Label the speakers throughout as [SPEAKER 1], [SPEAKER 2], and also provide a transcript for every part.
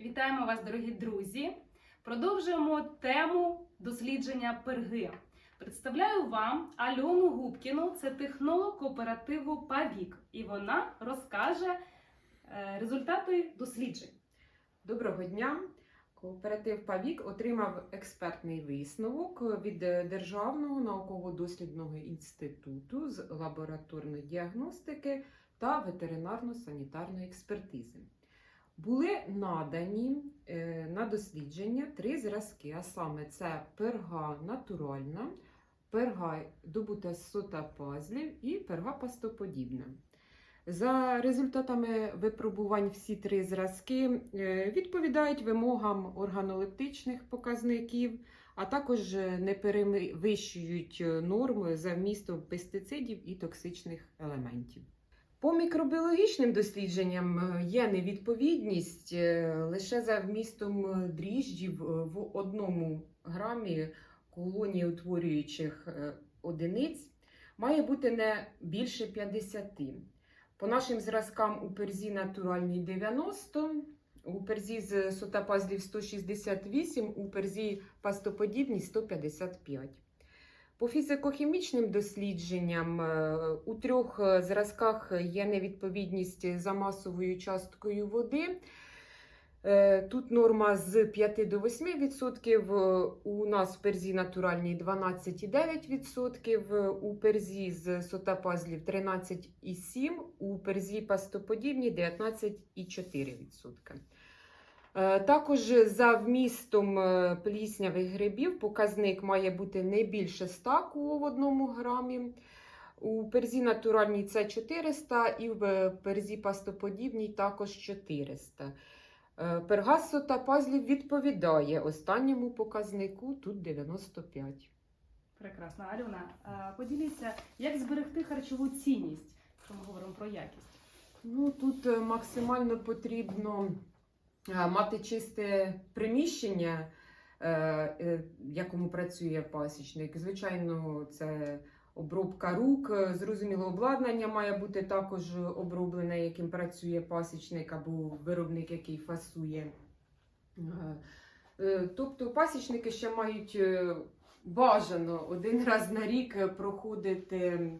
[SPEAKER 1] Вітаємо вас, дорогі друзі! Продовжуємо тему дослідження перги. Представляю вам Альону Губкіну, це технолог кооперативу Павік, і вона розкаже е, результати досліджень.
[SPEAKER 2] Доброго дня! Кооператив Павік отримав експертний висновок від Державного науково-дослідного інституту з лабораторної діагностики та ветеринарно-санітарної експертизи. Були надані е, на дослідження три зразки, а саме це перга натуральна, перга добута з сота пазлів і перга пастоподібна. За результатами випробувань всі три зразки е, відповідають вимогам органолептичних показників, а також не перевищують норми за вмістом пестицидів і токсичних елементів. По мікробіологічним дослідженням е, є невідповідність е, лише за вмістом дріжджів е, в одному грамі колонії утворюючих одиниць має бути не більше 50. По нашим зразкам у перзі натуральній 90, у перзі з сотапазлів 168, у перзі пастоподібній 155. По фізико-хімічним дослідженням е, у трьох е, зразках є невідповідність за масовою часткою води. Е, Тут норма з 5 до 8%, у нас в перзі натуральній 12,9%, у перзі з сотапазлів 13,7%, у перзі пастоподібній 19,4%. Е, Також за вмістом е, пліснявих грибів показник має бути не більше 100 ку в одному грамі. У перзі натуральній це 400 і в перзі пастоподібній також 400. Е, Пергасо та пазлів відповідає останньому показнику, тут 95.
[SPEAKER 1] Прекрасно, Альона, е, поділіться, як зберегти харчову цінність, якщо ми говоримо про якість.
[SPEAKER 2] Ну, тут е, максимально потрібно е, мати чисте приміщення, е, е, в якому працює пасічник. Звичайно, це обробка рук. Е, Зрозуміло, обладнання має бути також оброблене, яким працює пасічник або виробник, який фасує. Е, е, Тобто пасічники ще мають е, бажано один раз на рік е, проходити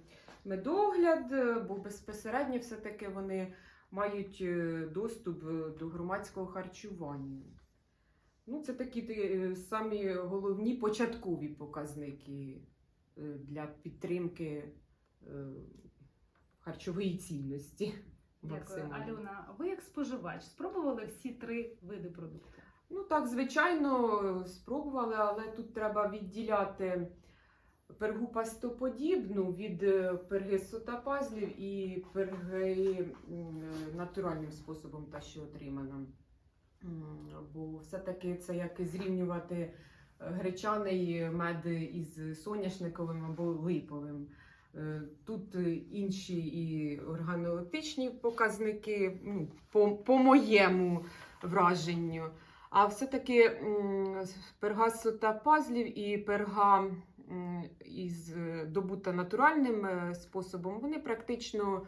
[SPEAKER 2] медогляд, е, бо безпосередньо все-таки вони мають е, доступ е, до громадського харчування. Ну, це такі е, самі головні початкові показники для підтримки харчової цінності.
[SPEAKER 1] Дякую. Альона. Ви як споживач спробували всі три види продукту?
[SPEAKER 2] Ну так, звичайно, спробували, але тут треба відділяти пергу пастоподібну від е, перги сотапазлів і перги е, натуральним способом, та що отримана. Бо все-таки це як зрівнювати е, гречаний мед із соняшниковим або липовим. Тут інші і органолептичні показники, ну, по, по моєму враженню. А все-таки перга сота пазлів і перга із е, добута натуральним е, способом, вони практично,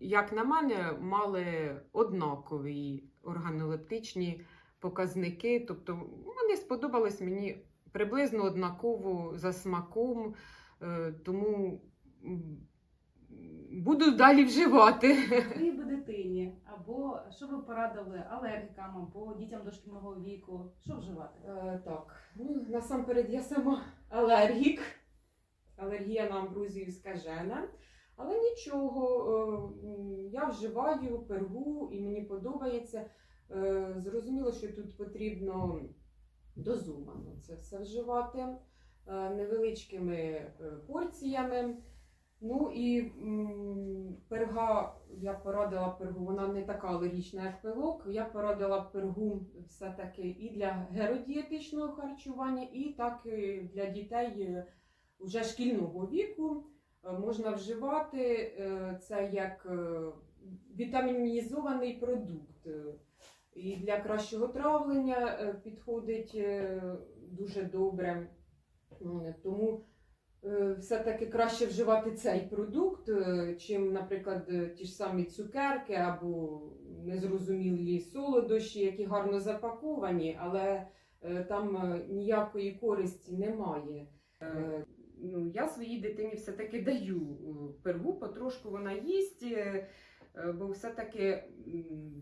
[SPEAKER 2] як на мене, мали однакові органолептичні показники. Тобто вони сподобались мені приблизно однаково за смаком, е, тому буду далі вживати.
[SPEAKER 1] Хліб дитині, або що ви порадили алергікам, або дітям дошкільного віку, що вживати?
[SPEAKER 2] Е, так, ну насамперед я сама алергік. Алергія на амброзію скажена. Але нічого, е, я вживаю пергу і мені подобається. Е, Зрозуміло, що тут потрібно дозовано це все вживати е, невеличкими порціями. Ну і перга, я порадила пергу, вона не така алергічна, як пилок. Я порадила пергу все-таки і для геродієтичного харчування, і так і для дітей е, вже шкільного віку. Е, Можна вживати е, це як е, вітамінізований продукт. Е, І для кращого травлення е, підходить е, дуже добре. Тому е, все-таки краще вживати цей продукт, е, чим, наприклад, е, ті ж самі цукерки або незрозумілі солодощі, які гарно запаковані, але е, там ніякої користі немає. Ну, я своїй дитині все-таки даю пергу, потрошку вона їсть, бо все-таки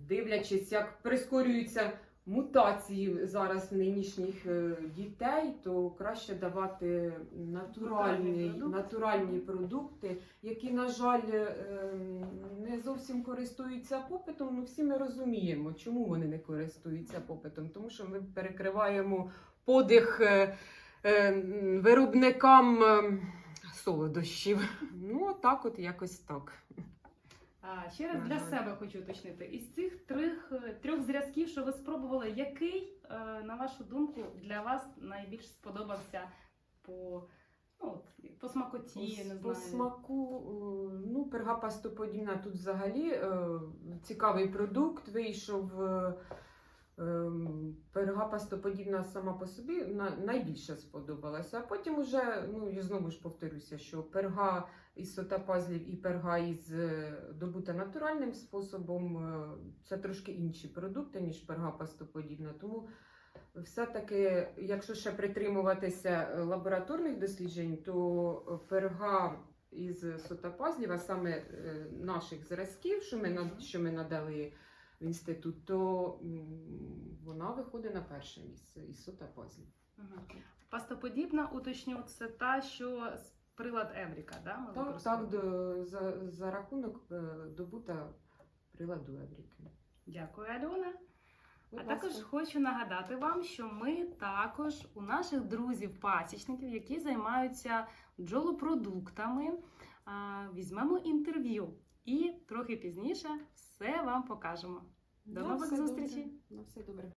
[SPEAKER 2] дивлячись, як прискорюються мутації зараз нинішніх е, дітей, то краще давати
[SPEAKER 1] Натуральні
[SPEAKER 2] натуральні,
[SPEAKER 1] продукти.
[SPEAKER 2] натуральні продукти, які, на жаль, е, ем, не зовсім користуються попитом. Ну, всі ми розуміємо, чому вони не користуються попитом, тому що ми перекриваємо подих. е, виробникам е, солодощів. Ну, так от якось так.
[SPEAKER 1] А ще раз для себе хочу уточнити. Із цих трьох, е, трьох зразків, що ви спробували, який, е, на вашу думку, для вас найбільш сподобався по, ну, от, по смакоті, не
[SPEAKER 2] По смаку, е, ну, перга пастоподібна тут взагалі цікавий продукт вийшов. Перга пастоподібна сама по собі найбільше сподобалася. А потім уже, ну я знову ж повторюся, що перга із сотапазлів і перга із е, добута натуральним способом е, це трошки інші продукти, ніж перга пастоподібна. Тому все-таки, якщо ще притримуватися е, лабораторних досліджень, то перга із сотапазлів, а саме наших зразків, що ми, що ми надали в інститут, то вона виходить на перше місце із сотапазлів.
[SPEAKER 1] Пастоподібна, уточню, це та, що з прилад Евріка, да? ми
[SPEAKER 2] Так, так, до, за, за рахунок е, добута приладу Евріки.
[SPEAKER 1] Дякую, Альона.
[SPEAKER 2] Будь
[SPEAKER 1] А також хочу нагадати вам, що ми також у наших друзів-пасічників, які займаються бджолопродуктами, візьмемо інтерв'ю і трохи пізніше все вам покажемо. До нових зустрічей!
[SPEAKER 2] На все добре.